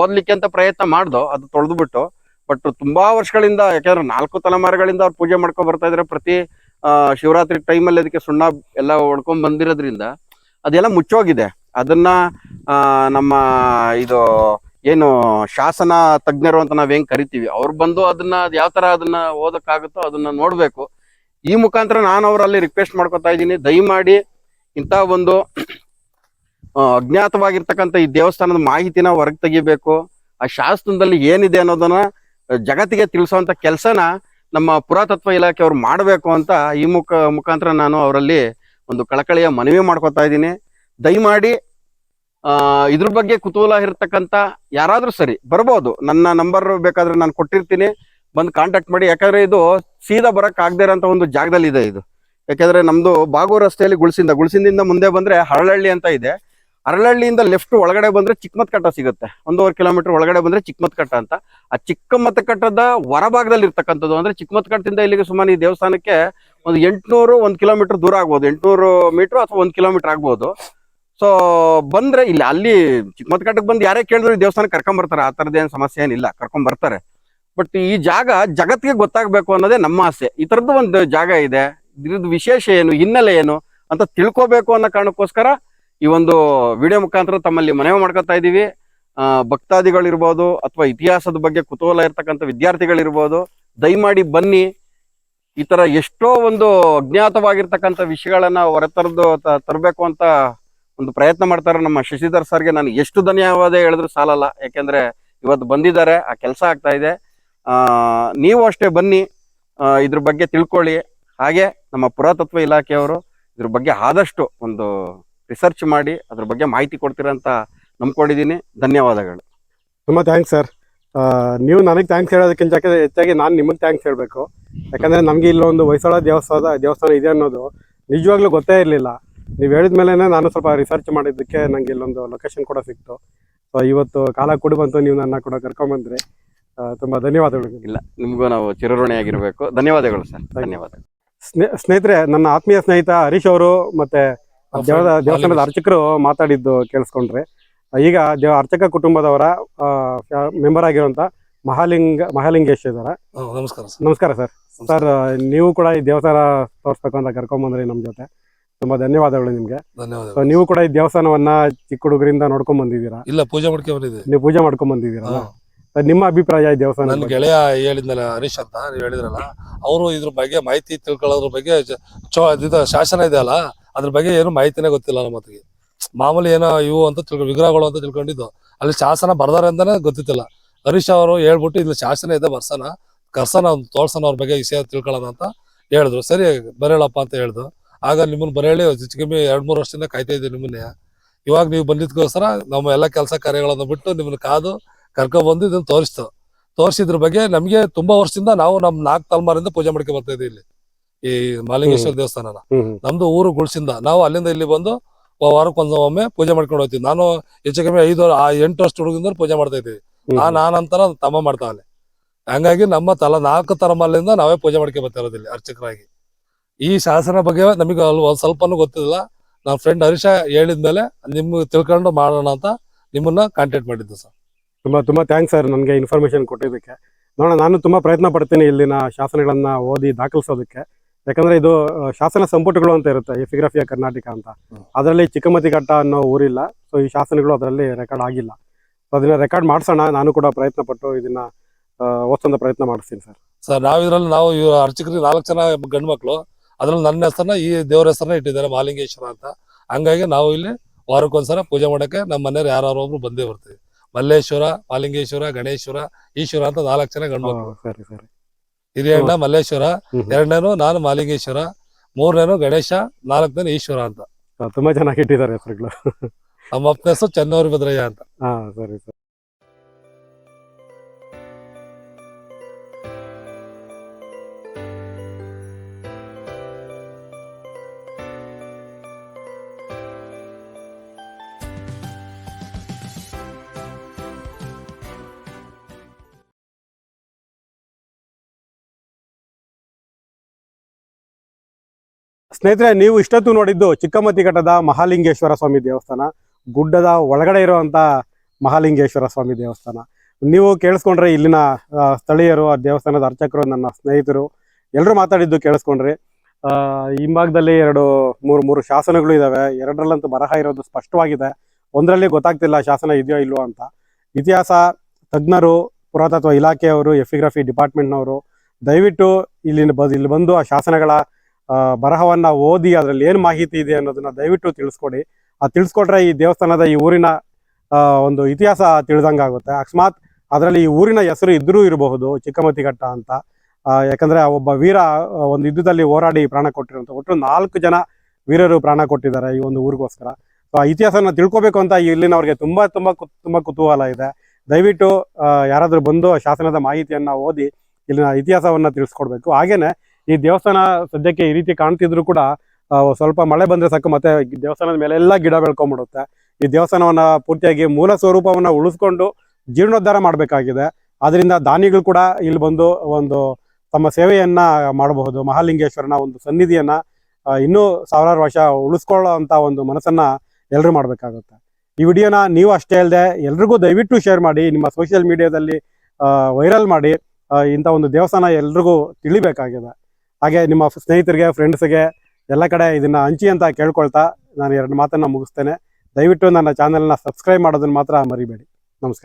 ಓದ್ಲಿಕ್ಕೆ ಅಂತ ಪ್ರಯತ್ನ ಮಾಡ್ದು, ಅದು ತೊಳೆದು ಬಿಟ್ಟು ಬಟ್ ತುಂಬಾ ವರ್ಷಗಳಿಂದ, ಯಾಕಂದ್ರೆ ನಾಲ್ಕು ತಲೆಮಾರುಗಳಿಂದ ಅವ್ರು ಪೂಜೆ ಮಾಡ್ಕೊಂಡ್ ಬರ್ತಾ ಇದ್ರೆ ಪ್ರತಿ ಆ, ಶಿವರಾತ್ರಿ ಟೈಮಲ್ಲಿ ಅದಕ್ಕೆ ಸುಣ್ಣ ಎಲ್ಲ ಹೊಡ್ಕೊಂಡ್ ಬಂದಿರೋದ್ರಿಂದ ಅದೆಲ್ಲ ಮುಚ್ಚೋಗಿದೆ. ಅದನ್ನ ನಮ್ಮ ಇದು ಏನು ಶಾಸನ ತಜ್ಞರು ಅಂತ ನಾವ್ ಹೆಂಗ್ ಕರಿತೀವಿ? ಅವ್ರು ಬಂದು ಅದನ್ನ ಅದ್ ಯಾವ ತರ ಅದನ್ನ ಓದಕ್ಕಾಗುತ್ತೋ ಅದನ್ನ ನೋಡ್ಬೇಕು. ಈ ಮುಖಾಂತರ ನಾನು ಅವರಲ್ಲಿ ರಿಕ್ವೆಸ್ಟ್ ಮಾಡ್ಕೊತಾ ಇದ್ದೀನಿ. ದಯಮಾಡಿ ಇಂತ ಒಂದು ಅಜ್ಞಾತವಾಗಿರ್ತಕ್ಕಂಥ ಈ ದೇವಸ್ಥಾನದ ಮಾಹಿತಿನ ಹೊರಗೆ ತೆಗಿಬೇಕು. ಆ ಶಾಸನದಲ್ಲಿ ಏನಿದೆ ಅನ್ನೋದನ್ನ ಜಗತ್ತಿಗೆ ತಿಳಿಸುವಂತ ಕೆಲಸನ ನಮ್ಮ ಪುರಾತತ್ವ ಇಲಾಖೆ ಅವ್ರು ಮಾಡಬೇಕು ಅಂತ ಈ ಮುಖ ಮುಖಾಂತರ ನಾನು ಅವರಲ್ಲಿ ಒಂದು ಕಳಕಳಿಯ ಮನವಿ ಮಾಡ್ಕೊತಾ ಇದ್ದೀನಿ. ದಯಮಾಡಿ ಇದ್ರ ಬಗ್ಗೆ ಕುತೂಹಲ ಇರತಕ್ಕಂತ ಯಾರಾದರೂ ಸರಿ ಬರ್ಬೋದು. ನನ್ನ ನಂಬರ್ ಬೇಕಾದ್ರೆ ನಾನು ಕೊಟ್ಟಿರ್ತೀನಿ. ಬಂದು ಕಾಂಟ್ಯಾಕ್ಟ್ ಮಾಡಿ. ಯಾಕಂದರೆ ಇದು ಸೀದಾ ಬರೋಕ್ಕಾಗದೇ ಇರೋಂಥ ಒಂದು ಜಾಗದಲ್ಲಿ ಇದೆ. ಇದು ಯಾಕೆಂದರೆ ನಮ್ಮದು ಬಾಗೂರು ರಸ್ತೆಯಲ್ಲಿ ಗುಳ್ಸಿಂದ, ಗುಳ್ಸಿಂದಿಂದ ಮುಂದೆ ಬಂದರೆ ಹರಳಹಳ್ಳಿ ಅಂತ ಇದೆ. ಹರಳಹಳ್ಳಿಯಿಂದ ಲೆಫ್ಟ್ ಒಳಗಡೆ ಬಂದ್ರೆ ಚಿಕ್ಕಮತ್ಕಟ್ಟ ಸಿಗುತ್ತೆ. ಒಂದೂವರೆ ಕಿಲೋಮೀಟರ್ ಒಳಗಡೆ ಬಂದ್ರೆ ಚಿಕ್ಕಮತ್ಕಟ್ಟ ಅಂತ. ಆ ಚಿಕ್ಕಮತ್ಕಟ್ಟದ ಹೊರಭಾಗದಲ್ಲಿ ಇರ್ತಕ್ಕಂಥದ್ದು ಅಂದ್ರೆ ಚಿಕ್ಕಮತ್ಕಟ್ಟದಿಂದ ಇಲ್ಲಿಗೆ ಸುಮಾರು ಈ ದೇವಸ್ಥಾನಕ್ಕೆ ಒಂದು ಎಂಟ್ನೂರು, ಒಂದ್ ಕಿಲೋಮೀಟರ್ ದೂರ ಆಗ್ಬೋದು. ಎಂಟುನೂರು ಮೀಟರ್ ಅಥವಾ ಒಂದು ಕಿಲೋಮೀಟರ್ ಆಗ್ಬೋದು. ಸೊ ಬಂದ್ರೆ ಇಲ್ಲಿ, ಅಲ್ಲಿ ಚಿಕ್ಕಮತ್ಕಟ್ಟಕ್ಕೆ ಬಂದು ಯಾರೇ ಕೇಳಿದ್ರು ಈ ದೇವಸ್ಥಾನಕ್ಕೆ ಕರ್ಕೊಂಬರ್ತಾರೆ ಬರ್ತಾರೆ. ಆ ಏನು ಸಮಸ್ಯೆ ಏನಿಲ್ಲ ಕರ್ಕೊಂಬರ್ತಾರೆ ಬಟ್ ಈ ಜಾಗ ಜಗತ್ತಿಗೆ ಗೊತ್ತಾಗಬೇಕು ಅನ್ನೋದೇ ನಮ್ಮ ಆಸೆ. ಈ ಥರದ್ದು ಒಂದು ಜಾಗ ಇದೆ. ಇದ್ರದ್ದು ವಿಶೇಷ ಏನು, ಹಿನ್ನೆಲೆ ಏನು ಅಂತ ತಿಳ್ಕೊಬೇಕು ಅನ್ನೋ ಕಾರಣಕ್ಕೋಸ್ಕರ ಈ ಒಂದು ವಿಡಿಯೋ ಮುಖಾಂತರ ತಮ್ಮಲ್ಲಿ ಮನವಿ ಮಾಡ್ಕೊತಾ ಇದ್ದೀವಿ. ಭಕ್ತಾದಿಗಳಿರ್ಬೋದು ಅಥವಾ ಇತಿಹಾಸದ ಬಗ್ಗೆ ಕುತೂಹಲ ಇರ್ತಕ್ಕಂಥ ವಿದ್ಯಾರ್ಥಿಗಳಿರ್ಬೋದು, ದಯಮಾಡಿ ಬನ್ನಿ. ಈ ತರ ಎಷ್ಟೋ ಒಂದು ಅಜ್ಞಾತವಾಗಿರ್ತಕ್ಕಂಥ ವಿಷಯಗಳನ್ನ ಹೊರತರದು ತರಬೇಕು ಅಂತ ಒಂದು ಪ್ರಯತ್ನ ಮಾಡ್ತಾರೆ ನಮ್ಮ ಶಶಿಧರ್ ಸರ್ಗೆ. ನಾನು ಎಷ್ಟು ಧನ್ಯವಾದ ಹೇಳಿದ್ರು ಸಾಲಲ್ಲ. ಯಾಕೆಂದ್ರೆ ಇವತ್ತು ಬಂದಿದ್ದಾರೆ, ಆ ಕೆಲಸ ಆಗ್ತಾ ಇದೆ. ನೀವು ಅಷ್ಟೇ ಬನ್ನಿ. ಇದ್ರ ಬಗ್ಗೆ ತಿಳ್ಕೊಳ್ಳಿ. ಹಾಗೆ ನಮ್ಮ ಪುರಾತತ್ವ ಇಲಾಖೆಯವರು ಇದ್ರ ಬಗ್ಗೆ ಆದಷ್ಟು ಒಂದು ರಿಸರ್ಚ್ ಮಾಡಿ ಅದ್ರ ಬಗ್ಗೆ ಮಾಹಿತಿ ಕೊಡ್ತೀರಂತ ನಂಬ್ಕೊಂಡಿದ್ದೀನಿ. ಧನ್ಯವಾದಗಳು. ತುಂಬ ಥ್ಯಾಂಕ್ಸ್ ಸರ್ ನೀವು ನನಗೆ ಥ್ಯಾಂಕ್ಸ್ ಹೇಳೋದಕ್ಕಿಂತ ಹೆಚ್ಚಾಗಿ ನಾನು ನಿಮ್ಮನ್ನು ಥ್ಯಾಂಕ್ಸ್ ಹೇಳಬೇಕು. ಯಾಕಂದರೆ ನಮಗೆ ಇಲ್ಲೊಂದು ಹೊಯ್ಸಳ ದೇವಸ್ಥಾನ ದೇವಸ್ಥಾನ ಇದೆ ಅನ್ನೋದು ನಿಜವಾಗ್ಲೂ ಗೊತ್ತೇ ಇರಲಿಲ್ಲ. ನೀವು ಹೇಳಿದ ಮೇಲೆ ನಾನು ಸ್ವಲ್ಪ ರಿಸರ್ಚ್ ಮಾಡಿದ್ದಕ್ಕೆ ನನಗೆ ಇಲ್ಲೊಂದು ಲೊಕೇಶನ್ ಕೂಡ ಸಿಕ್ತು. ಸೊ ಇವತ್ತು ಕಾಲ ಕೂಡ ಬಂತು ನೀವು ನನ್ನ ಕೂಡ ಕರ್ಕೊಂಬಂದ್ರಿ ತುಂಬ ಧನ್ಯವಾದಗಳು. ಇಲ್ಲ ನಿಮಗೂ ನಾವು ಚಿರಋಣಿಯಾಗಿರಬೇಕು. ಧನ್ಯವಾದಗಳು ಸರ್ ಧನ್ಯವಾದ ಸ್ನೇ- ಸ್ನೇಹಿತರೆ ನನ್ನ ಆತ್ಮೀಯ ಸ್ನೇಹಿತ ಹರೀಶ್ ಅವರು ಮತ್ತೆ ದೇವದ ದೇವಸ್ಥಾನದ ಅರ್ಚಕರು ಮಾತಾಡಿದ್ದು ಕೇಳಿಸ್ಕೊಂಡ್ರೆ. ಈಗ ದೇವ ಅರ್ಚಕ ಕುಟುಂಬದವರ ಮೆಂಬರ್ ಆಗಿರುವಂತ ಮಹಾಲಿಂಗ ಮಹಾಲಿಂಗೇಶ್ ಇದಾರೆ ನಮಸ್ಕಾರ ಸರ್. ನಮಸ್ಕಾರ ಸರ್. ಸರ್ ನೀವು ಕೂಡ ಈ ದೇವಸ್ಥಾನ ತೋರಿಸ್ಬೇಕು ಅಂತ ಕರ್ಕೊಂಬಂದ್ರಿ ನಮ್ಮ ಜೊತೆ. ತುಂಬಾ ಧನ್ಯವಾದಗಳು ನಿಮ್ಗೆ. ಸೊ ಧನ್ಯವಾದಗಳು ನೀವು ಕೂಡ ಈ ದೇವಸ್ಥಾನವನ್ನ ಚಿಕ್ಕ ಹುಡುಗರಿಂದ ನೋಡ್ಕೊಂಡ್ ಬಂದಿದ್ದೀರಾ? ಇಲ್ಲ ಪೂಜೆ ಮಾಡ್ಕೊಂಡ್ ನೀವು ಪೂಜೆ ಮಾಡ್ಕೊಂಡ್ ಬಂದಿದ್ದೀರಾ? ನಿಮ್ಮ ಅಭಿಪ್ರಾಯ ಈ ದೇವಸ್ಥಾನ ನನ್ನ ಗೆಳೆಯ ಹೇಳಿದ್ನಲ್ಲ ಹರೀಶ್ ಅಂತ ನೀವು ಹೇಳಿದ್ರಲ್ಲ ಅವರು ಇದ್ರ ಬಗ್ಗೆ ಮಾಹಿತಿ ತಿಳ್ಕೊಳ್ಳೋದ್ರ ಬಗ್ಗೆ ಶಾಸನ ಇದೆ ಅಲ್ಲ ಅದ್ರ ಬಗ್ಗೆ ಏನು ಮಾಹಿತಿನೇ ಗೊತ್ತಿಲ್ಲ ನಮ್ಮ ಮತ್ತಿಗೆ ಮಾಮೂಲಿ ಏನೋ ಇವು ಅಂತ ತಿಳ್ಕೊ, ವಿಗ್ರಹಗಳು ಅಂತ ತಿಳ್ಕೊಂಡಿದ್ದು. ಅಲ್ಲಿ ಶಾಸನ ಬರ್ದಾರೆ ಅಂತಾನೆ ಗೊತ್ತಿತ್ತಿಲ್ಲ. ಹರೀಶ್ ಅವರು ಹೇಳ್ಬಿಟ್ಟು ಇಲ್ಲಿ ಶಾಸನ ಇದೆ ಬರ್ಸನ, ಕರ್ಸನ ತೋರ್ಸನ ಅವ್ರ ಬಗ್ಗೆ ವಿಷಯ ತಿಳ್ಕೊಳ್ಳೋಣ ಅಂತ ಹೇಳಿದ್ರು. ಸರಿ ಬರೇಳಪ್ಪ ಅಂತ ಹೇಳಿದ್ರು ಆಗ ನಿಮ್ಮನ್ನ ಬರೇಳಿ ಹೆಚ್ಚು ಕಮ್ಮಿ ಎರಡ್ ಮೂರು ವರ್ಷದಿಂದ ಕಾಯ್ತಾ ಇದ್ದೀವಿ ನಿಮ್ಮನ್ನೇ. ಇವಾಗ ನೀವು ಬಂದಿದ್ಕೋಸ್ಕರ ನಮ್ಮ ಎಲ್ಲ ಕೆಲಸ ಕಾರ್ಯಗಳನ್ನು ಬಿಟ್ಟು ನಿಮ್ಮನ್ನ ಕಾದು ಕರ್ಕೊಂಡ್ ಬಂದು ಇದನ್ನ ತೋರಿಸ್ತು. ತೋರಿಸಿದ್ರ ಬಗ್ಗೆ ನಮಗೆ ತುಂಬಾ ವರ್ಷದಿಂದ ನಾವು ನಮ್ಮ ನಾಲ್ಕು ತಲೆಮಾರಿಂದ ಪೂಜೆ ಮಾಡ್ಕೊ ಬರ್ತಾ ಇದ್ದೀವಿ ಇಲ್ಲಿ. ಈ ಮಾಲಿಂಗೇಶ್ವರ ದೇವಸ್ಥಾನನ. ನಮ್ದು ಊರು ಗುಳ್ಸಿಂದ. ನಾವು ಅಲ್ಲಿಂದ ಇಲ್ಲಿ ಬಂದು ವಾರಕ್ಕೊಂದು ಒಮ್ಮೆ ಪೂಜೆ ಮಾಡ್ಕೊಂಡು ಹೋಗ್ತೀವಿ. ನಾನು ಹೆಚ್ಚು ಕಮ್ಮಿ ಐದು ಆ ಎಂಟು ವರ್ಷ ಹುಡುಗಿಂದ ಪೂಜೆ ಮಾಡ್ತಾ ಇದ್ದೀವಿ. ನಾ ಆ ನಾನಂತರ ತಮ್ಮ ಮಾಡ್ತಾವನೆ ಹಂಗಾಗಿ ನಮ್ಮ ತಲ ನಾಲ್ಕು ತರಮಲ್ಲಿಂದ ನಾವೇ ಪೂಜೆ ಮಾಡ್ಕೊ ಬರ್ತಾ ಇರೋದಿಲ್ಲ ಅರ್ಚಕರಾಗಿ. ಈ ಶಾಸನ ಬಗ್ಗೆ ನಮಗೆ ಅಲ್ಲಿ ಒಂದ್ ಸ್ವಲ್ಪನೂ ಗೊತ್ತಿಲ್ಲ. ನನ್ನ ಫ್ರೆಂಡ್ ಹರೀಶ ಹೇಳಿದ್ಮೇಲೆ ನಿಮ್ಗೆ ತಿಳ್ಕೊಂಡು ಮಾಡೋಣ ಅಂತ ನಿಮ್ಮನ್ನ ಕಾಂಟ್ಯಾಕ್ಟ್ ಮಾಡಿದ್ದು ಸರ್. ತುಂಬಾ ತುಂಬಾ ಥ್ಯಾಂಕ್ಸ್ ಸರ್ ನನಗೆ ಇನ್ಫಾರ್ಮೇಶನ್ ಕೊಟ್ಟಿದ್ದಕ್ಕೆ. ನೋಡೋಣ ನಾನು ತುಂಬಾ ಪ್ರಯತ್ನ ಪಡ್ತೀನಿ ಇಲ್ಲಿನ ಶಾಸನಗಳನ್ನ ಓದಿ ದಾಖಲಿಸೋದಕ್ಕೆ. ಯಾಕಂದ್ರೆ ಇದು ಶಾಸನ ಸಂಪುಟಗಳು ಅಂತ ಇರುತ್ತೆ ಈ ಎಫಿಗ್ರಫಿಯ ಕರ್ನಾಟಕ ಅಂತ. ಅದರಲ್ಲಿ ಚಿಕ್ಕಮತಿ ಘಟ್ಟ ಅನ್ನೋ ಊರಿಲ್ಲ. ಸೊ ಈ ಶಾಸನಗಳು ಅದರಲ್ಲಿ ರೆಕಾರ್ಡ್ ಆಗಿಲ್ಲ. ಸೊ ಅದನ್ನ ರೆಕಾರ್ಡ್ ಮಾಡಿಸೋಣ ನಾನು ಕೂಡ ಪ್ರಯತ್ನ ಪಟ್ಟು ಇದನ್ನ ಓದ್ಸೋದ ಪ್ರಯತ್ನ ಮಾಡಿಸ್ತೀನಿ ಸರ್. ಸರ್ ನಾವು ಇದರಲ್ಲಿ ನಾವು ಇವ್ರ ಅರ್ಚಕರಿಗೆ ನಾಲ್ಕು ಜನ ಗಂಡು ಮಕ್ಳು ಅದ್ರಲ್ಲಿ ನನ್ನ ಹೆಸರನ್ನ ಈ ದೇವರ ಹೆಸರನ್ನ ಇಟ್ಟಿದ್ದಾರೆ ಮಾಲಿಂಗೇಶ್ವರ ಅಂತ. ಹಂಗಾಗಿ ನಾವು ಇಲ್ಲಿ ವಾರಕ್ಕೊಂದ್ಸಲ ಪೂಜೆ ಮಾಡಕ್ಕೆ ನಮ್ಮ ಮನೆಯವ್ರು ಯಾರು ಒಬ್ರು ಬಂದೇ ಬರ್ತೀವಿ. ಮಲ್ಲೇಶ್ವರ ಮಾಲಿಂಗೇಶ್ವರ ಗಣೇಶ್ವರ ಈಶ್ವರ ಅಂತ ನಾಲ್ಕು ಜನ ಗಂಡು ಮಕ್ಳು ಆ, ಸರಿ ಸರಿ. ಹಿರಿಯಣ್ಣ ಮಲ್ಲೇಶ್ವರ. ಎರಡನೇನು ನಾನು ಮಾಲಿಂಗೇಶ್ವರ ಮೂರನೇನು ಗಣೇಶ ನಾಲ್ಕನೇನು ಈಶ್ವರ ಅಂತ. ತುಂಬಾ ಚೆನ್ನಾಗಿ ಇಟ್ಟಿದ್ದಾರೆ ಹೆಸರುಗಳು. ನಮ್ಮ ಅಪ್ಪನ ಹೆಸರು ಚೆನ್ನೂರಿ ಭದ್ರಯ್ಯ ಅಂತ. ಹಾ ಸರಿ ಸರಿ. ಸ್ನೇಹಿತರೆ, ನೀವು ಇಷ್ಟೊತ್ತು ನೋಡಿದ್ದು ಚಿಕ್ಕಮತಿ ಮಹಾಲಿಂಗೇಶ್ವರ ಸ್ವಾಮಿ ದೇವಸ್ಥಾನ, ಗುಡ್ಡದ ಒಳಗಡೆ ಇರುವಂತ ಮಹಾಲಿಂಗೇಶ್ವರ ಸ್ವಾಮಿ ದೇವಸ್ಥಾನ. ನೀವು ಕೇಳಿಸ್ಕೊಂಡ್ರೆ ಇಲ್ಲಿನ ಸ್ಥಳೀಯರು, ಆ ದೇವಸ್ಥಾನದ ಅರ್ಚಕರು, ನನ್ನ ಸ್ನೇಹಿತರು ಎಲ್ಲರೂ ಮಾತಾಡಿದ್ದು ಕೇಳಿಸ್ಕೊಂಡ್ರಿ ಹಿಂಭಾಗದಲ್ಲಿ ಎರಡು, ಮೂರು ಮೂರು ಶಾಸನಗಳು ಇದಾವೆ. ಎರಡರಲ್ಲಂತೂ ಬರಹ ಇರೋದು ಸ್ಪಷ್ಟವಾಗಿದೆ. ಒಂದರಲ್ಲಿ ಗೊತ್ತಾಗ್ತಿಲ್ಲ ಶಾಸನ ಇದೆಯೋ ಇಲ್ವೋ ಅಂತ. ಇತಿಹಾಸ ತಜ್ಞರು, ಪುರಾತತ್ವ ಇಲಾಖೆಯವರು, ಎಫಿಗ್ರಫಿ ಡಿಪಾರ್ಟ್ಮೆಂಟ್ನವರು, ದಯವಿಟ್ಟು ಇಲ್ಲಿನ ಬಂದು ಇಲ್ಲಿ ಬಂದು ಆ ಶಾಸನಗಳ ಬರಹವನ್ನ ಓದಿ ಅದರಲ್ಲಿ ಏನು ಮಾಹಿತಿ ಇದೆ ಅನ್ನೋದನ್ನ ದಯವಿಟ್ಟು ತಿಳಿಸ್ಕೊಡಿ. ಆ, ತಿಳಿಸ್ಕೊಟ್ರೆ ಈ ದೇವಸ್ಥಾನದ ಈ ಊರಿನ ಒಂದು ಇತಿಹಾಸ ತಿಳಿದಂಗಾಗುತ್ತೆ ಅಕಸ್ಮಾತ್ ಅದರಲ್ಲಿ ಈ ಊರಿನ ಹೆಸರು ಇದ್ರೂ ಇರಬಹುದು, ಚಿಕ್ಕಮತಿಘಟ್ಟ ಅಂತ. ಯಾಕಂದ್ರೆ ಒಬ್ಬ ವೀರ ಒಂದು ಯುದ್ಧದಲ್ಲಿ ಹೋರಾಡಿ ಪ್ರಾಣ ಕೊಟ್ಟಿರುವಂತ, ಒಟ್ಟು ನಾಲ್ಕು ಜನ ವೀರರು ಪ್ರಾಣ ಕೊಟ್ಟಿದ್ದಾರೆ ಈ ಒಂದು ಊರಿಗೋಸ್ಕರ. ಸೊ, ಆ ಇತಿಹಾಸನ ತಿಳ್ಕೊಬೇಕು ಅಂತ ಇಲ್ಲಿನವ್ರಿಗೆ ತುಂಬಾ ತುಂಬಾ ತುಂಬಾ ಕುತೂಹಲ ಇದೆ. ದಯವಿಟ್ಟು ಯಾರಾದರೂ ಬಂದು ಶಾಸನದ ಮಾಹಿತಿಯನ್ನ ಓದಿ ಇಲ್ಲಿನ ಇತಿಹಾಸವನ್ನ ತಿಳಿಸ್ಕೊಡ್ಬೇಕು. ಹಾಗೇನೆ ಈ ದೇವಸ್ಥಾನ ಸದ್ಯಕ್ಕೆ ಈ ರೀತಿ ಕಾಣ್ತಿದ್ರು ಕೂಡ ಸ್ವಲ್ಪ ಮಳೆ ಬಂದ್ರೆ ಸಾಕು, ಮತ್ತೆ ದೇವಸ್ಥಾನದ ಮೇಲೆ ಎಲ್ಲ ಗಿಡ ಬೆಳ್ಕೊಂಡ್ಬಿಡುತ್ತೆ ಈ ದೇವಸ್ಥಾನವನ್ನ ಪೂರ್ತಿಯಾಗಿ ಮೂಲ ಸ್ವರೂಪವನ್ನ ಉಳಿಸ್ಕೊಂಡು ಜೀರ್ಣೋದ್ಧಾರ ಮಾಡಬೇಕಾಗಿದೆ. ಅದರಿಂದ ದಾನಿಗಳು ಕೂಡ ಇಲ್ಲಿ ಬಂದು ಒಂದು ತಮ್ಮ ಸೇವೆಯನ್ನ ಮಾಡಬಹುದು. ಮಹಾಲಿಂಗೇಶ್ವರನ ಒಂದು ಸನ್ನಿಧಿಯನ್ನ ಇನ್ನೂ ಸಾವಿರಾರು ವರ್ಷ ಉಳಿಸ್ಕೊಳ್ಳೋ ಅಂತ ಒಂದು ಮನಸ್ಸನ್ನ ಎಲ್ಲರೂ ಮಾಡಬೇಕಾಗುತ್ತೆ. ಈ ವಿಡಿಯೋನ ನೀವು ಅಷ್ಟೇ ಅಲ್ಲದೆ ಎಲ್ರಿಗೂ ದಯವಿಟ್ಟು ಶೇರ್ ಮಾಡಿ, ನಿಮ್ಮ ಸೋಷಿಯಲ್ ಮೀಡಿಯಾದಲ್ಲಿ ವೈರಲ್ ಮಾಡಿ ಇಂಥ ಒಂದು ದೇವಸ್ಥಾನ ಎಲ್ರಿಗೂ ತಿಳಿಬೇಕಾಗಿದೆ. ಹಾಗೆ ನಿಮ್ಮ ಸ್ನೇಹಿತರಿಗೆ ಫ್ರೆಂಡ್ಸ್ಗೆ ಎಲ್ಲ ಕಡೆ ಇದನ್ನು ಹಂಚಿ ಅಂತ ಕೇಳ್ಕೊಳ್ತಾ ನಾನು ಎರಡು ಮಾತನ್ನು ಮುಗಿಸ್ತೇನೆ. ದಯವಿಟ್ಟು ನನ್ನ ಚಾನಲ್ನ ಸಬ್ಸ್ಕ್ರೈಬ್ ಮಾಡೋದನ್ನು ಮಾತ್ರ ಮರಿಬೇಡಿ. ನಮಸ್ಕಾರ.